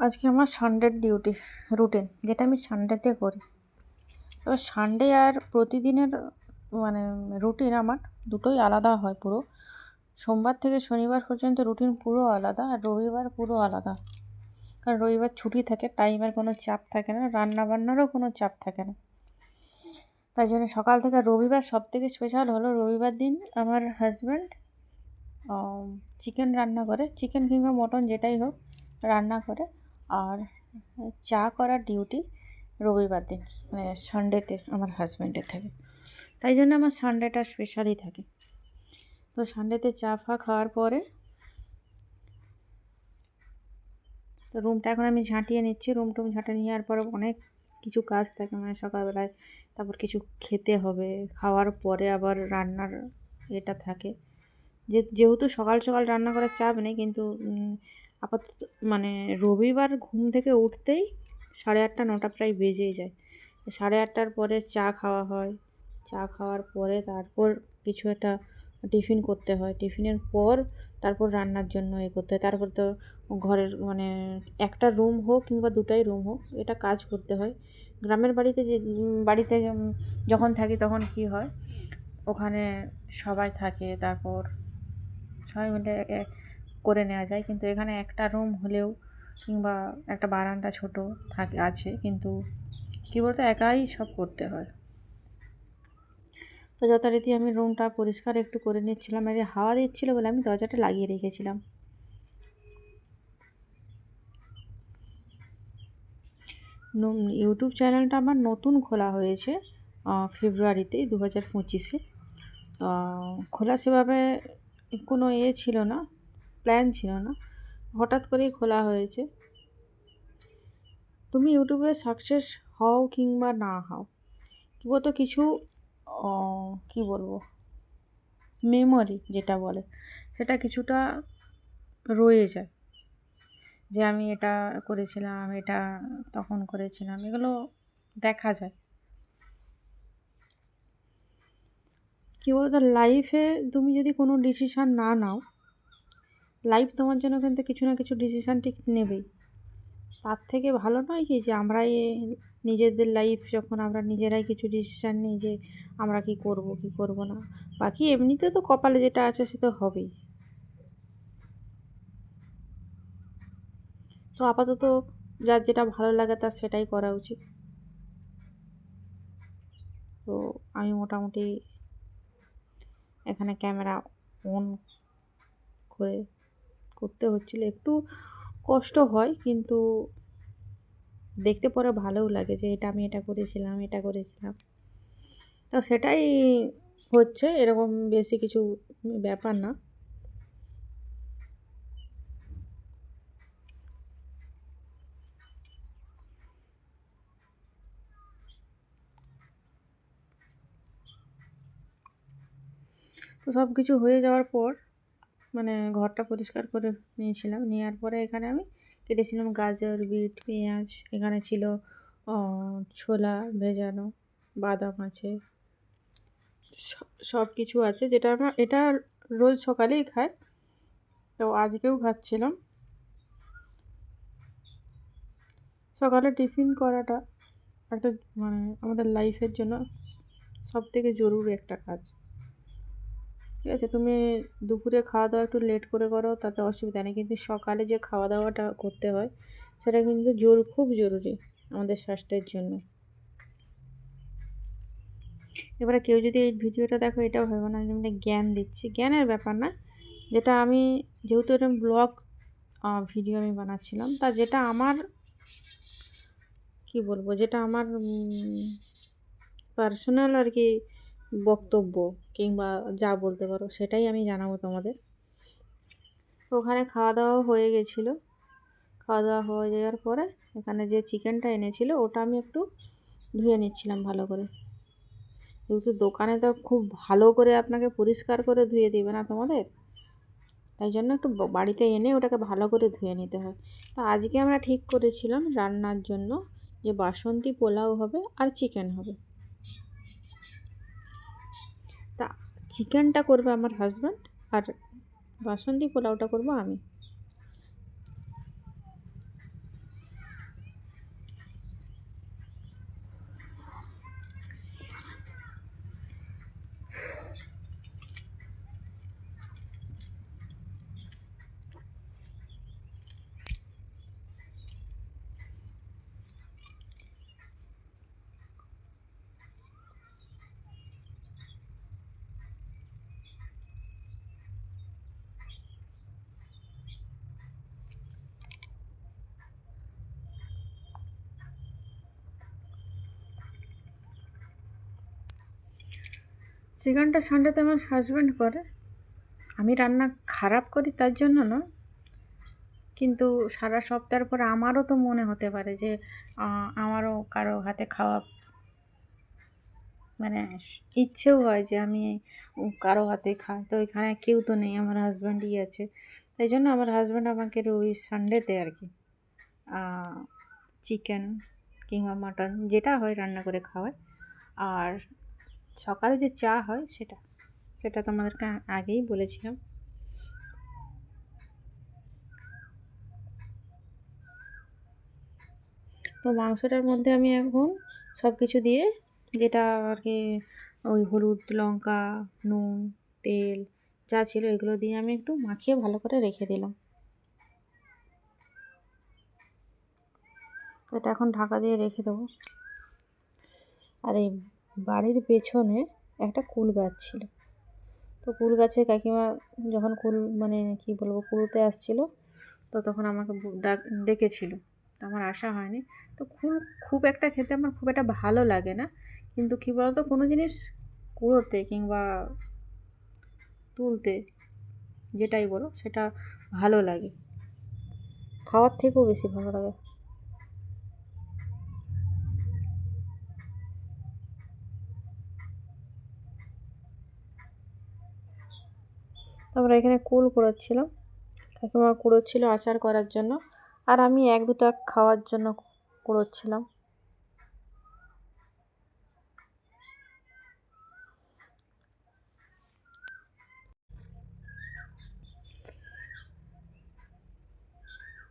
আজকে আমার সানডের duty routine যেটা আমি সানডেতে করি। এবার সানডে আর প্রতিদিনের মানে রুটিন আমার দুটোই আলাদা হয় পুরো। সোমবার থেকে শনিবার পর্যন্ত রুটিন পুরো আলাদা আর রবিবার পুরো আলাদা। কারণ রবিবার ছুটি থাকে টাইমের কোনো চাপ থাকে না রান্না বান্নারও কোনো চাপ থাকে না। তাই জন্য সকাল থেকে রবিবার সব থেকে স্পেশাল হলো রবিবার দিন আমার হাজব্যান্ড চিকেন রান্না করে। চিকেন কিংবা মটন যেটাই হোক রান্না করে। আর চা করার ডিউটি রবিবার দিন মানে সানডেতে আমার হাজব্যান্ডের থাকে। তাই জন্য আমার সানডেটা স্পেশালই থাকে। তো সানডেতে চা ফা খাওয়ার পরে তো রুমটা এখন আমি ঝাঁটিয়ে নিচ্ছি। রুম টুম ঝাঁটিয়ে নেওয়ার পরে অনেক কিছু কাজ থাকে মানে সকালবেলায় তারপর কিছু খেতে হবে। খাওয়ার পরে আবার রান্নার এটা থাকে। যে, যেহেতু সকাল সকাল রান্না করার চাপ নেই, কিন্তু আপাতত মানে রবিবার ঘুম থেকে উঠতেই সাড়ে আটটা, নটা প্রায় বেজেই যায়। সাড়ে আটটার পরে চা খাওয়া হয়। চা খাওয়ার পরে তারপর কিছু একটা টিফিন করতে হয়। টিফিনের পর তারপর রান্নার জন্য এ করতে হয়। তারপর তো ঘরের মানে একটা রুম হোক কিংবা দুটাই রুম হোক, এটা কাজ করতে হয়। গ্রামের বাড়িতে যে বাড়িতে যখন থাকি তখন কি হয়, ওখানে সবাই থাকে। তারপর সবাই মিলে করে নেওয়া যায়। কিন্তু এখানে একটা রুম হলেও কিংবা একটা বারান্দা ছোট থাকে, আছে। কিন্তু কী বলতো, একাই সব করতে হয়। তো যথারীতি আমি রুমটা পরিষ্কার একটু করে নিচ্ছিলাম। আর হাওয়া দিচ্ছিল বলে আমি দরজাটা লাগিয়ে রেখেছিলাম। ইউটিউব চ্যানেলটা আমার নতুন খোলা হয়েছে ফেব্রুয়ারিতে দু হাজার পঁচিশে খোলা সেভাবে কোনো ইয়ে ছিল না। প্ল্যান ছিল না। হঠাৎ করেই খোলা হয়েছে। তুমি ইউটিউবে সাকসেস হও কিংবা না হও কী বলতো কিছু কী বলব, মেমোরি যেটা বলে, সেটা কিছুটা রয়ে যায়। যে আমি এটা করেছিলাম, এটা তখন করেছিলাম, এগুলো দেখা যায়। কী বলতো লাইফে তুমি যদি কোনো ডিসিশান না নাও লাইফ তোমার জন্য কিন্তু কিছু না কিছু ডিসিশান ঠিক নেবেই। তার থেকে ভালো নয় কি যে আমরাই নিজেদের লাইফ যখন আমরা নিজেরাই কিছু ডিসিশান নিই যে আমরা কি করব কি করব না। বাকি এমনিতে তো কপালে যেটা আছে সে তো হবেই। তো আপাতত যার যেটা ভালো লাগে তার সেটাই করা উচিত। তো আমি মোটামুটি এখানে ক্যামেরা অন করে করতে হচ্ছিল। একটু কষ্ট হয়, কিন্তু দেখতে পরে ভালোও লাগে যে, এটা আমি এটা করেছিলাম এটা করেছিলাম। তো সেটাই হচ্ছে, এরকম বেশি কিছু ব্যাপার না। তো সব কিছু হয়ে যাওয়ার পর মানে ঘরটা পরিষ্কার করে নিয়েছিলাম। নেওয়ার পরে এখানে আমি কেটেছিলাম গাজর, বিট, পেঁয়াজ। এখানে ছিল ছোলা ভেজানো, বাদাম আছে। সব কিছু আছে। যেটা আমার, এটা রোজ সকালেই খাই। তো আজকেও খাচ্ছিলাম। সকালে টিফিন করাটা একটা মানে আমাদের লাইফের জন্য সব থেকে জরুরি একটা কাজ। ঠিক আছে? তুমি দুপুরে খাওয়া দাওয়া একটু লেট করে করো, তাতে অসুবিধা নেই। কিন্তু সকালে যে খাওয়া দাওয়াটা করতে হয়, সেটা কিন্তু জোর, খুব জরুরি আমাদের স্বাস্থ্যের জন্য। এবারে কেউ যদি এই ভিডিওটা দেখো, এটাও ভাবো না, আমি জ্ঞান দিচ্ছি। জ্ঞানের ব্যাপার না, যেটা আমি যেহেতু এরকম ব্লগ ভিডিও আমি বানাচ্ছিলাম, তা যেটা আমার, কি বলব, যেটা আমার পার্সোনাল আর কি বক্তব্য কিংবা যা বলতে পারো সেটাই আমি জানাব তোমাদের। ওখানে খাওয়া দাওয়া হয়ে গেছিল। খাওয়া দাওয়া হয়ে যাওয়ার পরে এখানে যে চিকেনটা এনেছিল ওটা আমি একটু ধুয়ে নিচ্ছিলাম ভালো করে। যেহেতু দোকানে তো খুব ভালো করে আপনাকে পরিষ্কার করে ধুয়ে দেবে না তোমাদের? তাই জন্য একটু বাড়িতে এনে ওটাকে ভালো করে ধুয়ে নিতে হয়। তো আজকে আমরা ঠিক করেছিলাম রান্নার জন্য যে বাসন্তী পোলাও হবে আর চিকেন হবে। চিকেনটা করবে আমার হাজব্যান্ড আর বাসন্তী পোলাওটা করব আমি। চিকেনটা সানডেতে আমার হাজব্যান্ড করে। আমি রান্না খারাপ করি তার জন্য না। কিন্তু সারা সপ্তাহের পর আমারও তো মনে হতে পারে যে আমারও কারও হাতে খাওয়া মানে ইচ্ছেও হয় যে আমি কারও হাতে খাই। তো এখানে কেউ তো নেই, আমার হাজব্যান্ডই আছে। তাই জন্য আমার হাজব্যান্ড আমাকে ওই সানডেতে আর কি। চিকেন কিংবা মাটন যেটা হয় রান্না করে খাওয়ায়। আর সকালে যে চা হয় সেটা সেটা তোমাদেরকে আগেই বলেছিলাম। তো মাংসটার মধ্যে আমি এখন সব কিছু দিয়ে যেটা আর কি ওই হলুদ, লঙ্কা, নুন, তেল যা ছিল এগুলো দিয়ে আমি একটু মাখিয়ে ভালো করে রেখে দিলাম। এটা এখন ঢাকা দিয়ে রেখে দেবো। আর এই বাড়ির পেছনে একটা কুল গাছ ছিল। তো কুল গাছে কাকিমা যখন কুল মানে কি বলব, কুলতে আসছিল, তো তখন আমাকে ডাক, ডেকেছিল। তো আমার আশা হয়নি। তো কুল খুব একটা খেতে আমার খুব একটা ভালো লাগে না। কিন্তু কী বলতো, কোনো জিনিস কুড়োতে কিংবা তুলতে যেটাই বলো, সেটা ভালো লাগে। খাওয়ার থেকেও বেশি ভালো লাগে। তারপরে এখানে কুল কুড়োচ্ছিলাম। কাকিমা কুড়োচ্ছিল আচার করার জন্য। আর আমি এক দুটা খাওয়ার জন্য কুড়োচ্ছিলাম।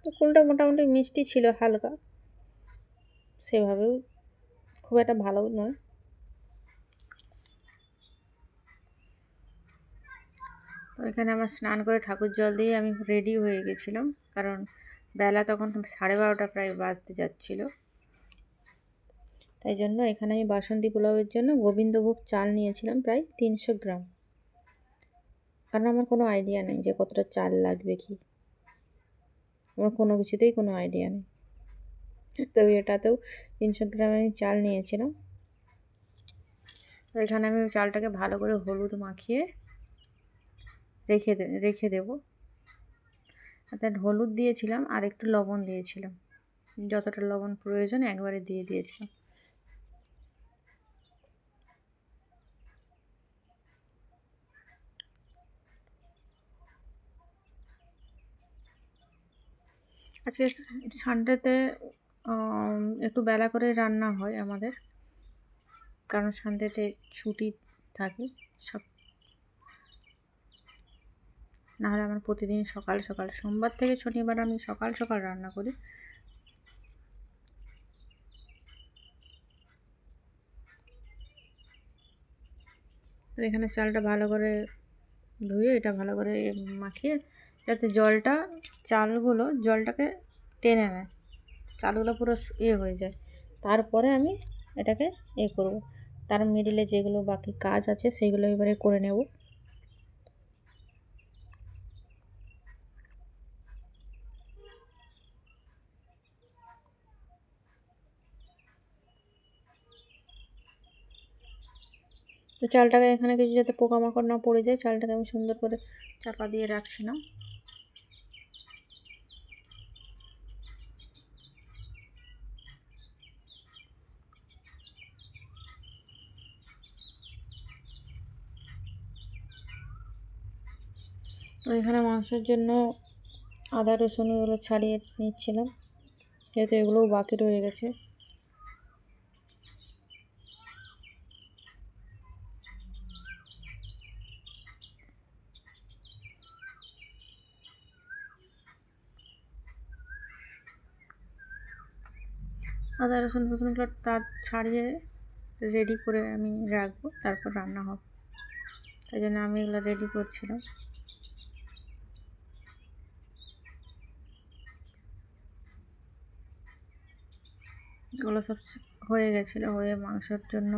তো কুলটা মোটামুটি মিষ্টি ছিল হালকা। সেভাবেও খুব একটা ভালো নয় তো এখানে আমার স্নান করে ঠাকুর জল দিয়ে আমি রেডি হয়ে গেছিলাম। কারণ বেলা তখন সাড়ে বারোটা প্রায় বাজতে যাচ্ছিল। তাই জন্য এখানে আমি বাসন্তী পোলাওয়ের জন্য গোবিন্দভোগ চাল নিয়েছিলাম প্রায় তিনশো গ্রাম। কারণ আমার কোনো আইডিয়া নেই যে কতটা চাল লাগবে কি। আমার কোনো কিছুতেই কোনো আইডিয়া নেই। তো এটাতেও তিনশো গ্রাম আমি চাল নিয়েছিলাম। তো এখানে আমি চালটাকে ভালো করে হলুদ মাখিয়ে রেখে রেখে দেবো। অর্থাৎ হলুদ দিয়েছিলাম, আর একটু লবণ দিয়েছিলাম। যতটা লবণ প্রয়োজন একবারে দিয়ে দিয়েছিলাম। আজকে সানডেতে একটু বেলা করে রান্না হয় আমাদের। কারণ সানডেতে ছুটি থাকে, সব নাহলে আমার প্রতিদিন সকাল সকাল সোমবার থেকে শনিবার আমি সকাল সকাল রান্না করি। তো এখানে চালটা ভালো করে ধুয়ে এটা ভালো করে মাখিয়ে যাতে জলটা, চালগুলো জলটাকে টেনে নেয়। চালগুলো পুরো ইয়ে হয়ে যায়। তারপরে আমি এটাকে এ করব। তার মিডিলে যেগুলো বাকি কাজ আছে সেগুলো এবারে করে নেব। তো চালটাকে এখানে কিছু যাতে পোকামাকড় না পড়ে যায়, চালটাকে আমি সুন্দর করে চাপা দিয়ে রাখছিলাম। তো এখানে মাংসের জন্য আদা, রসুন এগুলো ছাড়িয়ে নিচ্ছিলাম, যেহেতু এগুলোও বাকি রয়ে গেছে। আদা রসুন ফসুনগুলো তার ছাড়িয়ে রেডি করে আমি রাখব, তারপর রান্না হবে। তাই জন্য আমি এগুলো রেডি করছিলাম। এগুলো সব হয়ে গেছিল, হয়ে মাংসর জন্য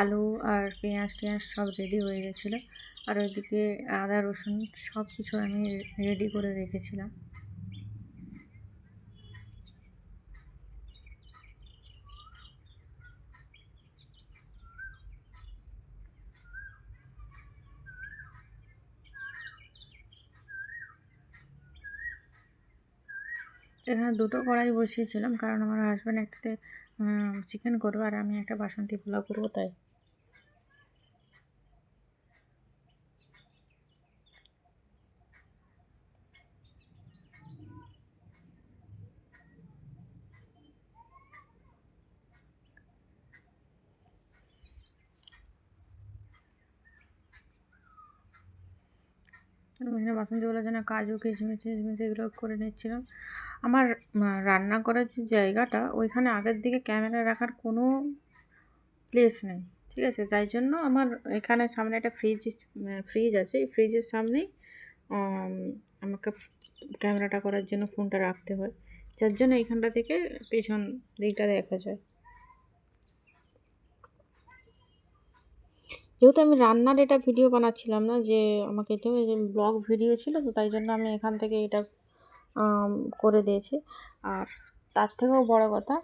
আলু আর পেঁয়াজ টেঁয়াজ সব রেডি হয়ে গেছিল। আর ওইদিকে আদা রসুন সব কিছু আমি রেডি করে রেখেছিলাম। এখানে দুটো কড়াই বসিয়েছিলাম, কারণ আমার হাজব্যান্ড একটাতে চিকেন করব আর আমি একটা বাসন্তী পোলাও করব, তাই। আমি এখানে বাসন্তীগুলোর জন্য কাজু, কিশমিশ, টিশমিশ এগুলো করে নিচ্ছিলাম। আমার রান্না করার যে জায়গাটা, ওইখানে আগের দিকে ক্যামেরা রাখার কোনো প্লেস নেই, ঠিক আছে? তাই জন্য আমার এখানে সামনে একটা ফ্রিজ ফ্রিজ আছে। এই ফ্রিজের সামনেই আমাকে ক্যামেরাটা করার জন্য ফোনটা রাখতে হয়। যার জন্য এইখানটা থেকে পেছন দিকটা দেখা যায়। যেহেতু আমি রান্নার এটা ভিডিও বানাচ্ছিলাম না, যে আমাকে এটা ব্লগ ভিডিও ছিল, তো তাই জন্য আমি এখান থেকে এটা করে দিয়েছি। আর তার থেকেও বড় কথা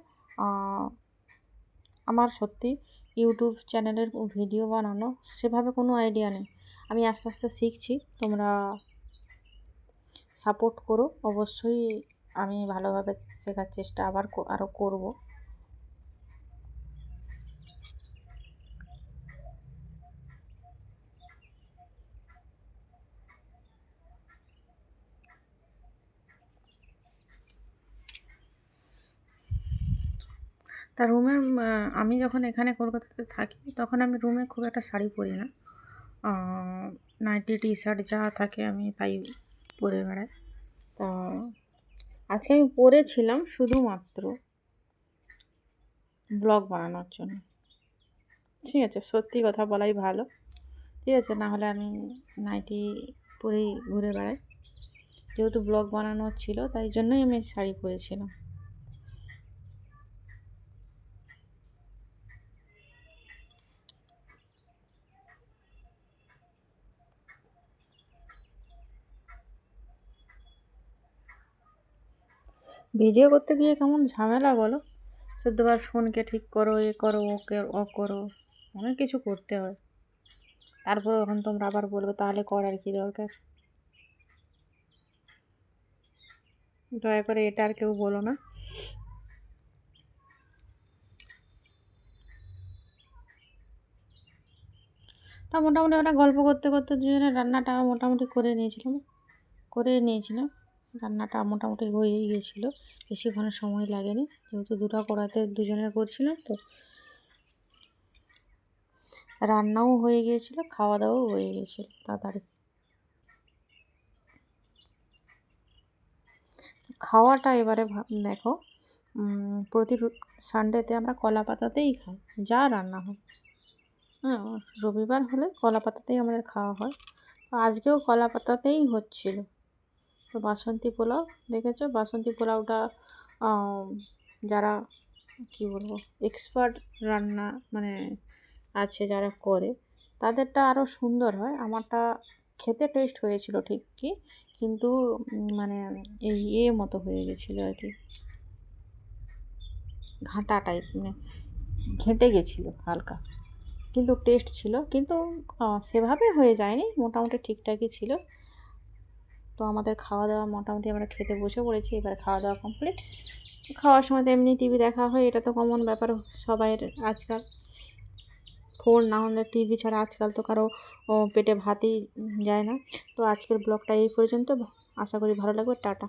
আমার সত্যি ইউটিউব চ্যানেলের ভিডিও বানানো সেভাবে কোনো আইডিয়া নেই। আমি আস্তে আস্তে শিখছি, তোমরা সাপোর্ট করো। অবশ্যই আমি ভালোভাবে শেখার চেষ্টা আবার আরও করব। তা রুমের আমি যখন এখানে কলকাতাতে থাকি, তখন আমি রুমে খুব একটা শাড়ি পরি না। নাইটি টি শার্ট যা থাকে আমি তাই পরে বেড়াই। তা আজকে আমি পরেছিলাম শুধুমাত্র ব্লগ বানানোর জন্য। ঠিক আছে, সত্যি কথা বলাই ভালো। ঠিক আছে, না হলে আমি নাইটি পরেই ঘুরে বেড়াই। যেহেতু ব্লগ বানানোর ছিল, তাই জন্যই আমি শাড়ি পরেছিলাম। ভিডিও করতে গিয়ে কেমন ঝামেলা বলো? চোদ্দবার ফোনকে ঠিক করো, এ করো, ওকে, ও করো, অনেক কিছু করতে হয়। তারপর এখন তোমরা আবার বলবে, তাহলে করার কি দরকার? দয়া করে এটা আর কেউ বলো না। তা মোটামুটি ওটা গল্প করতে করতে দুজনে রান্নাটা মোটামুটি করে নিয়েছিলাম করে নিয়েছিলাম। রান্নাটা মোটামুটি হয়েই গিয়েছিল বেশিক্ষণ সময় লাগেনি, যেহেতু দুটো কড়াতে দুজনের করছিলাম তো। রান্নাও হয়ে গিয়েছিল খাওয়া দাওয়াও হয়ে গিয়েছিল তাড়াতাড়ি। খাওয়াটা এবারে দেখো প্রতি সানডেতে আমরা কলা পাতাতেই খাই, যা রান্না হয়। হ্যাঁ রবিবার হলে কলা পাতাতেই আমাদের খাওয়া হয়। তো আজকেও কলা পাতাতেই হচ্ছিল। বাসন্তী পোলাও দেখেছ? বাসন্তী পোলাওটা যারা, কি বলব এক্সপার্ট রান্না মানে আছে যারা করে, তাদেরটা আরও সুন্দর হয়। আমারটা খেতে টেস্ট হয়েছিল ঠিকই কিন্তু মানে এই এ মতো হয়ে গেছিল আর কি। ঘাঁটা টাইপ মানে ঘেঁটে গেছিল হালকা, কিন্তু টেস্ট ছিল। কিন্তু সেভাবে হয়ে যায়নি, মোটামুটি ঠিকঠাকই ছিল। তো আমাদের খাওয়া দাওয়া মোটামুটি আমরা খেতে বসে পড়েছি, এবার খাওয়া দাওয়া কমপ্লিট খাওয়ার সময় তো এমনি টিভি দেখা হয়, এটা তো কমন ব্যাপার, সবাইয়ের আজকাল ফোন না হলে টিভি ছাড়া আজকাল তো কারও পেটে ভাতই যায় না। তো আজকের ব্লগটা এই পর্যন্ত, আশা করি ভালো লাগবে, টাটা।